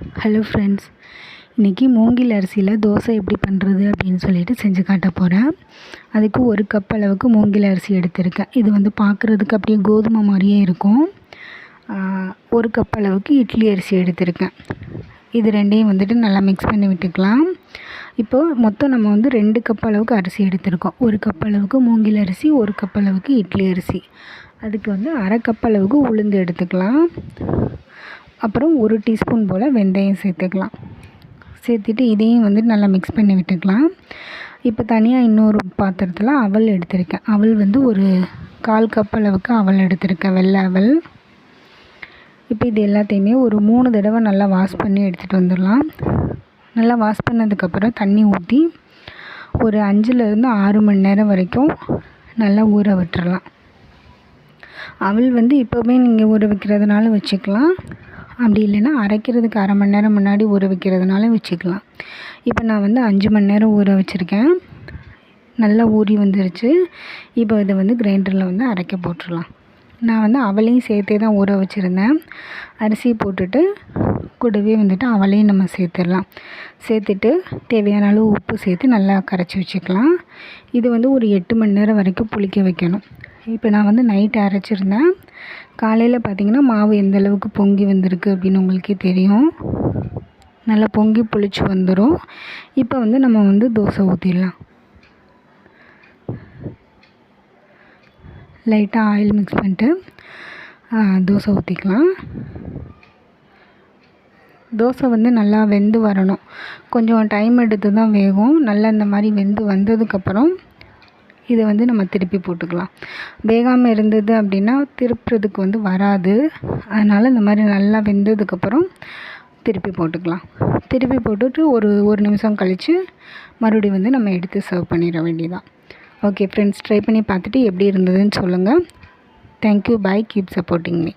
Hello friends இன்றைக்கி மூங்கில் அரிசியில் தோசை எப்படி பண்ணுறது அப்படின்னு சொல்லிட்டு செஞ்சு காட்ட போகிறேன் அதுக்கு ஒரு கப் அளவுக்கு மூங்கில் அரிசி எடுத்திருக்கேன். இது வந்து பார்க்குறதுக்கு அப்படியே கோதுமை மாதிரியே இருக்கும். ஒரு கப் அளவுக்கு இட்லி அரிசி எடுத்திருக்கேன். இது ரெண்டையும் வந்துட்டு நல்லா மிக்ஸ் பண்ணி விட்டுக்கலாம். இப்போது மொத்தம் நம்ம வந்து ரெண்டு கப் அளவுக்கு அரிசி எடுத்திருக்கோம். ஒரு கப் அளவுக்கு மூங்கில் அரிசி ஒரு கப் அளவுக்கு இட்லி அரிசி. அதுக்கு வந்து அரை கப் அளவுக்கு உளுந்து எடுத்துக்கலாம். அப்புறம் ஒரு டீஸ்பூன் போல் வெந்தயம் சேர்த்துக்கலாம். சேர்த்துட்டு இதையும் வந்து நல்லா மிக்ஸ் பண்ணி விட்டுக்கலாம். இப்போ தனியாக இன்னொரு பாத்திரத்தில் அவல் எடுத்திருக்கேன். அவல் வந்து ஒரு கால் கப் அளவுக்கு அவல் எடுத்திருக்கேன் வெள்ளை அவல். இப்போ இது எல்லாத்தையுமே ஒரு மூணு தடவை நல்லா வாஷ் பண்ணி எடுத்துகிட்டு வந்துடலாம். நல்லா வாஷ் பண்ணதுக்கப்புறம் தண்ணி ஊற்றி ஒரு அஞ்சுலேருந்து ஆறு மணி நேரம் வரைக்கும் நல்லா ஊற விட்டுறலாம். அவள் வந்து இப்போவே நீங்கள் ஊற வைக்கிறதுனால வச்சுக்கலாம். அப்படி இல்லைன்னா அரைக்கிறதுக்கு அரை மணி நேரம் முன்னாடி ஊற வைக்கிறதுனால வச்சுக்கலாம். இப்போ நான் வந்து அஞ்சு மணி நேரம் ஊற வச்சுருக்கேன். நல்லா ஊறி வந்துருச்சு. இப்போ இதை வந்து கிரைண்டரில் வந்து அரைக்க போட்டுடலாம். நான் வந்து அவளையும் சேர்த்தே தான் ஊற வச்சுருந்தேன். அரிசி போட்டுட்டு கூடவே வந்துட்டு அவளையும் நம்ம சேர்த்துடலாம். சேர்த்துட்டு தேவையான அளவு உப்பு சேர்த்து நல்லா கரைச்சி வச்சுக்கலாம். இது வந்து ஒரு எட்டு மணி நேரம் வரைக்கும் புளிக்க வைக்கணும். இப்போ நான் வந்து நைட்டு அரைச்சிருந்தேன். காலையில் பார்த்திங்கன்னா மாவு எந்த அளவுக்கு பொங்கி வந்திருக்கு அப்படின்னு உங்களுக்கே தெரியும். நல்லா பொங்கி புளிச்சு வந்துடும் இப்போ வந்து நம்ம வந்து தோசை ஊற்றிடலாம் லைட்டாக ஆயில் மிக்ஸ் பண்ணிட்டு தோசை ஊற்றிக்கலாம் தோசை வந்து நல்லா வெந்து வரணும். கொஞ்சம் டைம் எடுத்து தான் வேகும். நல்லா இந்த மாதிரி வெந்து வந்ததுக்கப்புறம் இதை வந்து நம்ம திருப்பி போட்டுக்கலாம். வேகாமல் இருந்தது அப்படின்னா திருப்புறதுக்கு வந்து வராது. அதனால் இந்த மாதிரி நல்லா வெந்ததுக்கப்புறம் திருப்பி போட்டுக்கலாம். திருப்பி போட்டுட்டு ஒரு ஒரு நிமிஷம் கழித்து மறுபடியும் வந்து நம்ம எடுத்து சர்வ் பண்ணிட வேண்டியதான் ஓகே ஃப்ரெண்ட்ஸ் ட்ரை பண்ணி பார்த்துட்டு எப்படி இருந்ததுன்னு சொல்லுங்கள் thank you bye keep supporting me